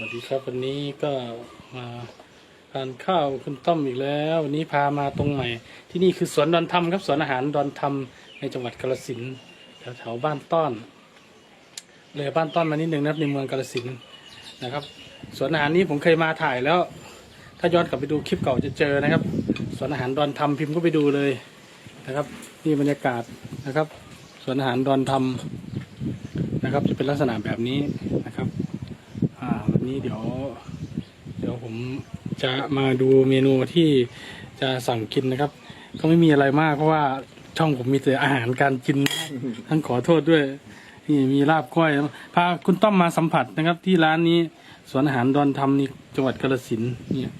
สวัสดีครับวันนี้ก็มาทานข้าวคุณต้อมอีกแล้ว วันนี้พามาตรงใหม่ ที่นี่คือสวนดอนธรรมครับสวนอาหารดอนธรรมในจังหวัดกาฬสินแถวแถวๆบ้านต้อนเลยบ้านต้อนมานิดนึงนะครับในเมืองกาฬสินนะครับสวนอาหารนี้ผมเคยมาถ่ายแล้ว ถ้าย้อนกลับไปดูคลิปเก่าจะเจอนะครับสวนอาหารดอนธรรมพิมพ์ก็ไปดูเลยนะครับนี่บรรยากาศนะครับสวนอาหารดอนธรรมนะครับ จะเป็นลักษณะแบบนี้นะครับ นี้เดี๋ยว เดี๋ยวผมจะมาดูเมนูที่จะสั่งกินนะครับ ก็ไม่มีอะไรมากเพราะว่าช่องผมมีแต่อาหารการกินทั้งขอโทษด้วยนี่มีลาบก้อยพาคุณต้อมมาสัมผัสนะครับ ที่ร้านนี้สวนอาหารดอนธรรมนี่จังหวัดกาฬสินธุ์เนี่ย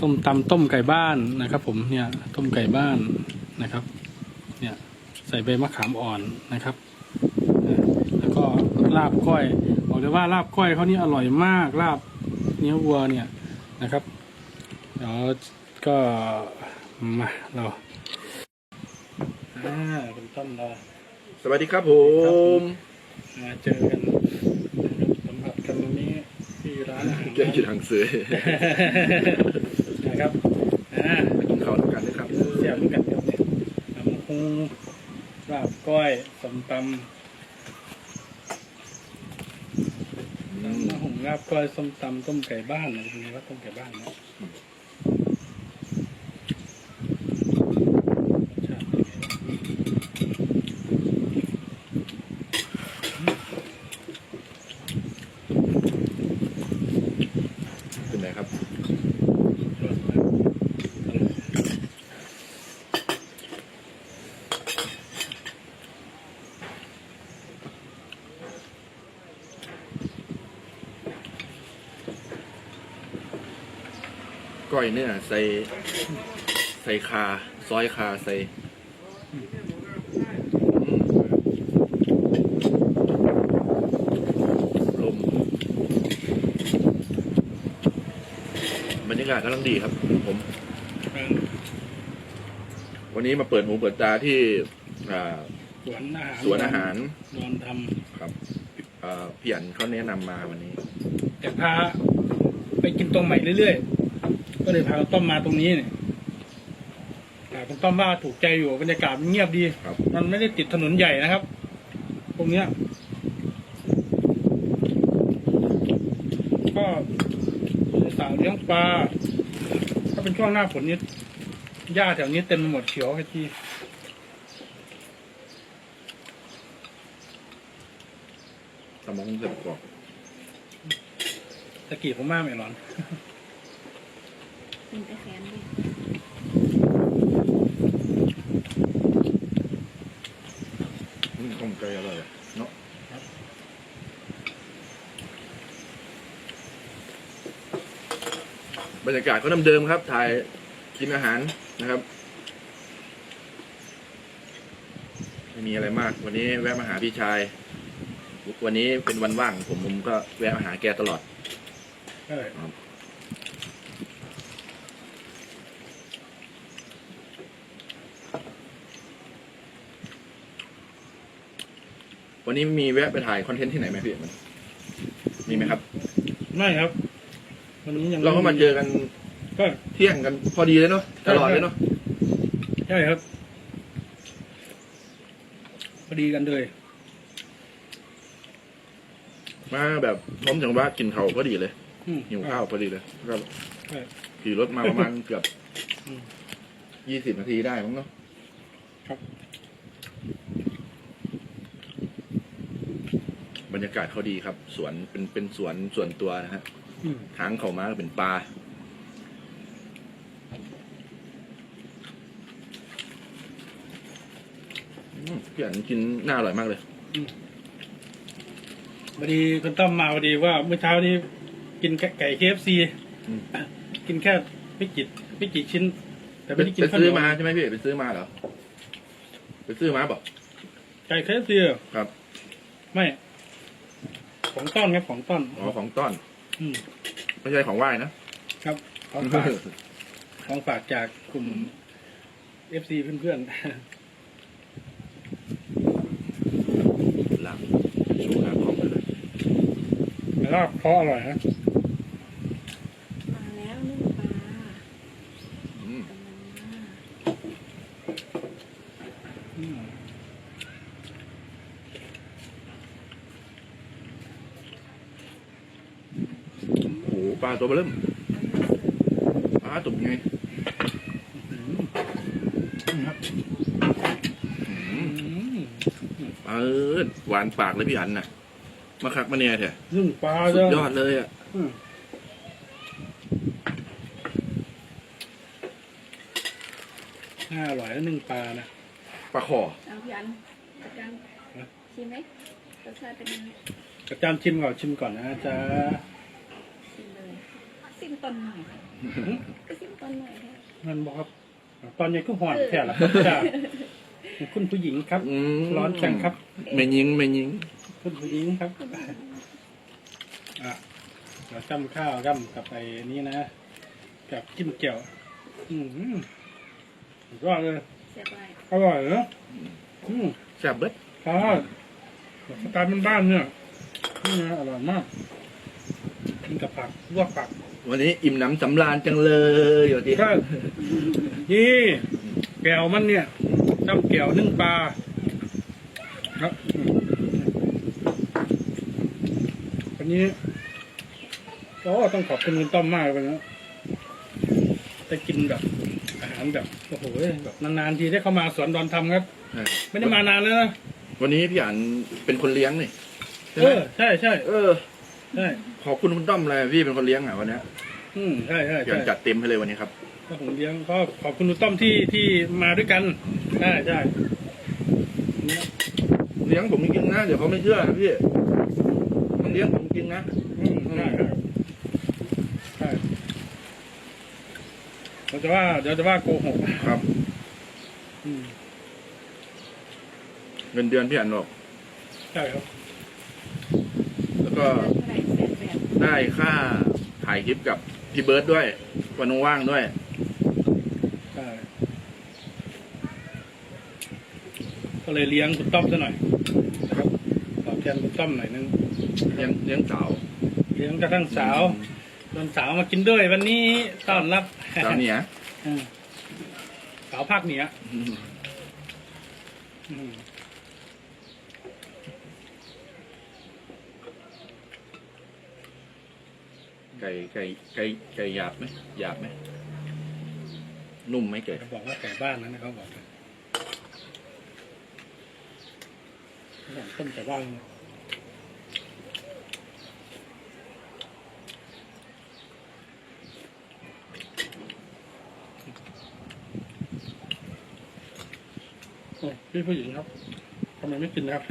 ส้มตำต้มไก่บ้านนะครับ ผมเนี่ยต้มไก่บ้านนะครับ เนี่ยใส่ใบมะขามอ่อนนะครับ แล้วก็ ลาบก้อยบอกเลยว่าลาบก้อยเขานี่อร่อยมากลาบเนื้อวัวเนี่ยนะครับเดี๋ยวก็มาเราอ่าคุณต้นเราสวัสดีครับผมมาเจอกันสัมผัสกันตรงนี้ที่ร้านอาหารแกงขีดหางเสือนะครับอ่ากินข้าวด้วยกันนะครับเสียบเหมือนกันครับเนี่ยน้ำพุงลาบก้อยสมตำ น้ำหุ่งลาบก็ส้มตำต้มไก่บ้านอะไรพวกนี้ว่าต้มไก่บ้านนะรสชาติเป็นไงวะ เป็นไงครับ รสมาก ก้อยเนื้อใส่ใส่คาซอยคาใส่อืมลมบรรยากาศกำลังดีครับผมเป็นวันนี้มาเปิดหูเปิดตาที่อ่าสวนอาหารสวนอาหารนอนทครับอ่าพี่อันเขาแนะนำมาวันนี้ำแต่พาไปกินตรงใหม่เรื่อยๆ ก็เลยพาคุณต้อมมาตรงนี้เนี่ยแต่คุณต้อมว่าถูกใจอยู่บรรยากาศมันเงียบดี ครับ มันไม่ได้ติดถนนใหญ่นะครับ ตรงเนี้ย ก็สาวเลี้ยงปลา ถ้าเป็นช่วงหน้าฝนนี้หญ้าแถวนี้เต็มไปหมดเขียวแค่ที่สมองเสร็จกรอบตะกี้ผมมาไม่ร้อน เป็นกระแสด้วยอืมต้มไก่อร่อยอะเนาะครับบรรยากาศก็เดิมๆครับ ถ่ายกินอาหารนะครับ ไม่มีอะไรมาก วันนี้แวะมาหาพี่ชาย วันนี้เป็นวันว่าง ผมผมก็แวะมาหาแกตลอดเอ วันนี้มีแวะไปถ่ายคอนเทนต์ที่ไหนไหมพี่มันมีไหมครับ ไม่ครับ วันนี้ยังเราก็มาเจอกันก็เที่ยงกันพอดีเลยเนาะตลอดเลยเนาะใช่ครับ พอดีกันเลยมาแบบพร้อมจังว่ากินข้าวพอดีเลยอืมหิวข้าวพอดีเลยก็ใช่ขี่รถมาประมาณเกือบอืม ยี่สิบนาทีได้มั้งเนาะ ครับ บรรยากาศเขาดีครับ สวนเป็นเป็นสวนส่วนตัวนะฮะอืมทางเขามาก็เป็นปลาอืมพี่อันกินน่าอร่อยมากเลย พอดีคุณต้อมมาพอดีว่าเมื่อเช้านี้กินไก่เคฟซีอืม กินแค่ไม่กี่ไม่กี่ชิ้น แต่ไปไม่ได้กินไปข้าวเหซื้นีอยวมาใช่ไหมพี่ไปซื้อมาเหรอไปซื้อมาบอกไก่เคฟซีครับ ไม่ ของต้อนครับของต้อนอ๋อของต้อน อืมไม่ใช่ของไหว้นะครับของฝากของฝากจากกลุ่มเอฟซีเพื่อนหลังชูหน้าของเลยๆแต่ลาบเขาอร่อยนะ อ ป ลาตัวเบอเริ่มปลาตุ่มไงครับอืมเออหวานปากเลยพี่อันน่ะ มาคักมาเนี่ยแท้นึ่งปลาสุจ้ะดยอดเลยอะอืมน่าอร่อยแล้วนึ่งปลานะปลาขอเอาพี่อันอาจารย์ฮะชิมไหมรสชาติเป็นยังไงอาจารย์ชิมก่อนชิมก่อนนะจ๊ะชิมเลยซิม ตอนหน่อยก็ซิมตอนหน่อยค่ะมันบอกครับตอนนี้ก็ห่อนแค่ละครับจ้าคุณผู้หญิงครับอืมร้อนจังครับ ไม่ยิงไม่ยิง คุณผู้หญิงครับอะเราจำข้าวจำกับไอ้นี้นะ กับจิ้มเจียว อืมสุดยอดเลยเสียบไปอร่อยเนอะอืมแซ่บเบิดครับแบบสไตล์บ้านๆเนี่ยนี่นะอร่อยมากกินกับผักลวกผัก วันนี้อิ่มหน้ำสำราญจังเลยอยู่ที่ใช่นี่แก้วมันเนี่ยจ้ำแก้วนึ่งปลาครับอืมวันนี้ก็ต้องขอบคุณคุณต้อมมากเลยนะได้กินแบบอาหารแบบโอ้โหแบบนานๆทีได้เข้ามาสวนดอนทำครับ ไม่ได้มานานแล้วนะวันนี้พี่อันเป็นคนเลี้ยงนี่ใช่เอไหมอใช่ใช่ เออ ใช่ขอบคุณคุณต้อมเลยพี่เป็นคนเลี้ยงอะวันเนี้ยอืมใช่ใช่พี่อัใช่นจัดเต็มให้เลยวันนี้ครับ ก็ผมเลี้ยงก็ขอบคุณคุณต้อมที่ที่มาด้วยกัน ใช่ใช่เลี้ยงผมจริงๆนะเดี๋ยวเขาไม่เชื่อนะพี่ต้องเลี้ยงผมจริงนะอืมใช่ใช่ใช่เราจะว่าเดี๋ยวจะว่าโกหกครับ อืมเงินเดือนพี่อันบอก ใช่ครับ แล้วก็เท่า ไหร่แสนแปดได้ค่าถ่ายคลิปกับพี่เบิร์ดด้วย วันว่างๆด้วย ใช่ก็เลยเลี้ยงคุณต้อมซะหน่อยนะครับตอบแทนคุณต้อมหน่อยนึงเลี้ยงเลี้ยงสาวเลี้ยงกระทั่งสาวตอนสาวมากินด้วย วันนี้ต้อนรับสาวเหนี่ยอืมสาวภาคเหนืออืม ไก่ไก่ไก่ไก่หยาบไหมหยาบไหมนุ่มไหมไก่เขาบอกว่าไก่บ้านนั้นนะเขาบอกเขาบอกต้มไก่บ้านโอ้พี่ผู้หญิงครับทำไมไม่กินครับ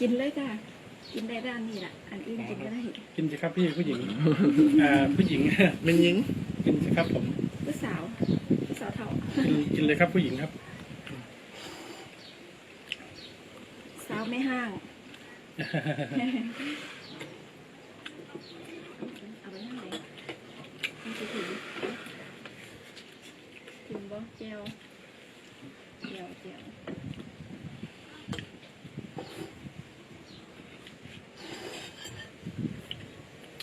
กินเลยค่ะ กินได้ด้านนี้แหละอันอื่นกินไม่ได้กินสิครับพี่ผู้หญิงอ่าผู้หญิงมันยิงกินสิครับผมผู้สาวผู้สาวเท่ากินกินเลยครับผู้หญิงครับ สาวไม่ห้างเอาไปไหนมันจะถึงถึงบ่เจลเจลเจล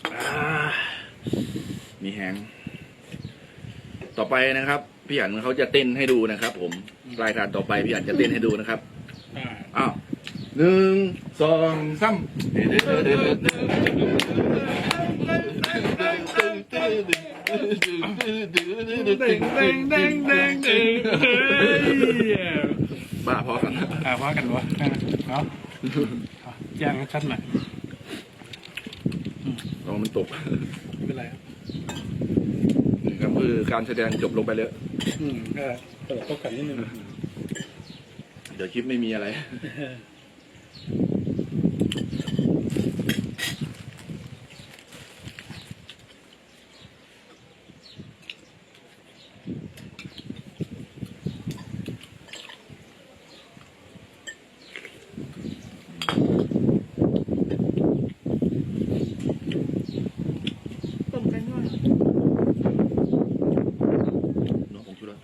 อ่ามีแหง ต่อไปนะครับ พี่อันเขาจะเต้นให้ดูนะครับ ผมรายการต่อไปพี่อันจะเต้นให้ดูนะครับอ่าอ้าวหนึ่งสองสามเด้งเด้งเด้งเด้งเด้งเด้งเฮ้ยบ้าพอกันอ่าว่ากันวะอ่าเอาเอาแจ้งให้ชัดหน่อยลองมันตกไม่เป็นไรครับนี่ คือการแสดงจบลงไปเลยอืมก็ตลกเข้ากันนิดนึงเดี๋ยวคลิปไม่มีอะไร ต้มกันก่อน น้องผมชุดละ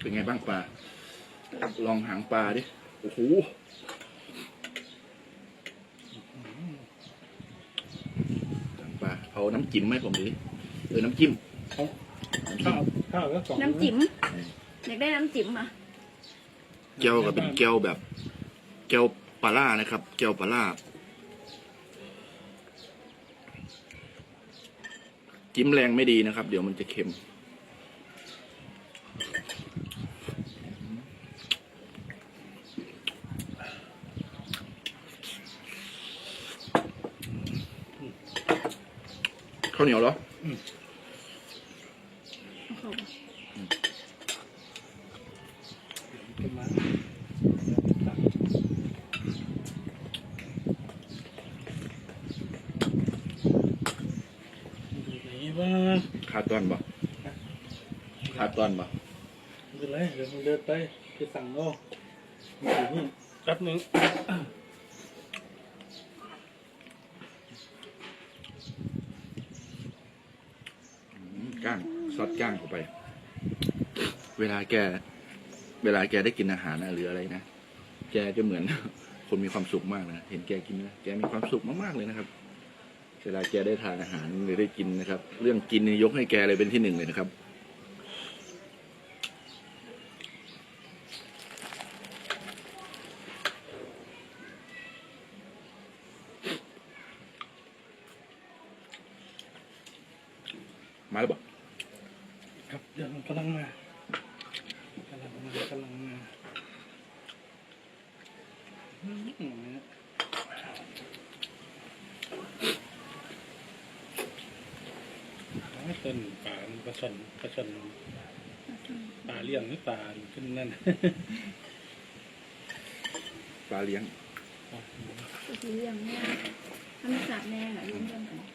เป็นไงบ้างปลา ลองหาง ปลาดิ โอ้โหหางปลา เอาน้ำจิ้มไหมผมดิเออน้ำจิ้มเอาข้าวข้าวก็สองน้ำจิ้มอยากได้น้ำจิ้มอะแก้วก็เป็นแก้วแบบ แก้วปลาร่านะครับ แก้วปลาร่าจิ้มแรงไม่ดีนะครับ เดี๋ยวมันจะเค็ม ข้าวเหนียวเหรอเอาเข้าไปขึ้นมาอยู่ไหนบ้าขาดตอนบ่ขาดตอนบ่ไม่เป็นไรเดี๋ยวมึงเดินไปไปสั่งเอาอยู่นี่แป๊บหนึง อืมก้าง ซอสก้างเข้าไป เวลาแก เวลาแกได้กินอาหารนะหรืออะไรนะ แกจะเหมือน คนมีความสุขมากนะ เห็นแกกินนะ แกมีความสุขมากๆเลยนะครับ เวลาแกได้ทานอาหารหรือได้กินนะครับ เรื่องกินนยกให้แกเลยเป็นที่หนึ่งเลยนะครับ มาแล้วบอก ครับเดี๋ยวมันกำลังมากำลังมากำลังมาอืมอ๋อ ต้นป่ามันปลาช่อนปลาช่อนป่าเลี้ยงหรือป่าขึ้นนั่นปลาเลี้ยงก็คือเรื่องแม่ธรรมศาสตร์แน่เหรอเรื่องเรื่องกันน้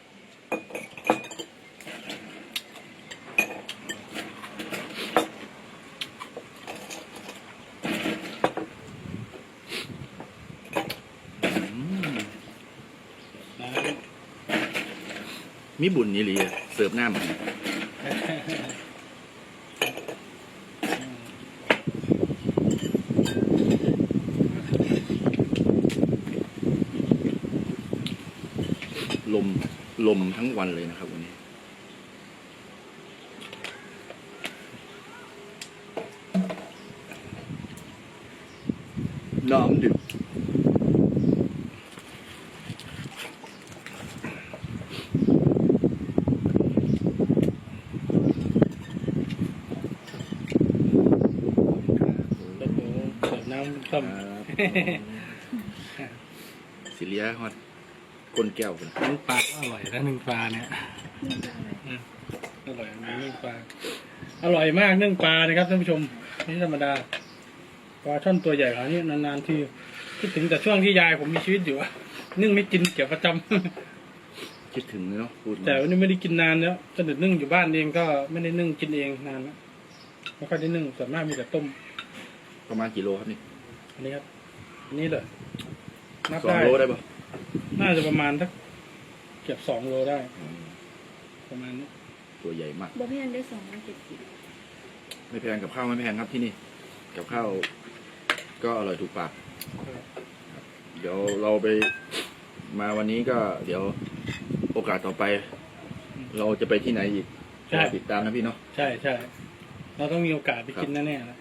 มีบุญนี่หลีอะ เสิร์ฟหน้ามันลมลมทั้งวันเลยนะครับวันนี้น้ำดื่มำแล้วก็เสิร์ฟ น้ำต้มสิเลียฮอดก้นแก้วพุ่นนึ่งปลาก็อร่อยนะนึ่งปลาเนี่ยเรื่องอะไรอร่อยนึ่งปลาอร่อยมากนึ่งปลานะครับท่านผู้ชมไม่ธรรมดาปลาช่อนตัวใหญ่ขนาดนี้นานๆที่คิดถึงแต่ช่วงที่ยายผมมีชีวิตอยู่อะนึ่งไม่กินเกี่ยวประจำ คิดถึงเลยเนาะพูดมาแต่วันนี้ไม่ได้กินนานแล้วจนเด็ดนึ่งอยู่บ้านเองก็ไม่ได้นึ่งกินเองนานแล้วไม่ค่อยได้นึ่งส่วนมากมีแต่ต้มประมาณกี่โลครับนี่อั นนี้ครับอันนี้เลยนับสองได้ โลได้ปะน่าจะประมาณสักเกือบสองโลได้ ประมาณนี้ตัวใหญ่มาก บ่แพงได้สองร้อยเจ็ดสิบไม่แพงกับข้าวไม่แพงครับที่นี่ กับข้าวก็อร่อยถูกปาก เดี๋ยวเราไปมาวันนี้ก็ เดี๋ยวโอกาสต่อไป เราจะไปที่ไหนอีกใช่ติดตามนะพี่เนาะ ใช่ใช่ เราต้องมีโอกาสไปกินแน่ๆแล้วครับเพื่อ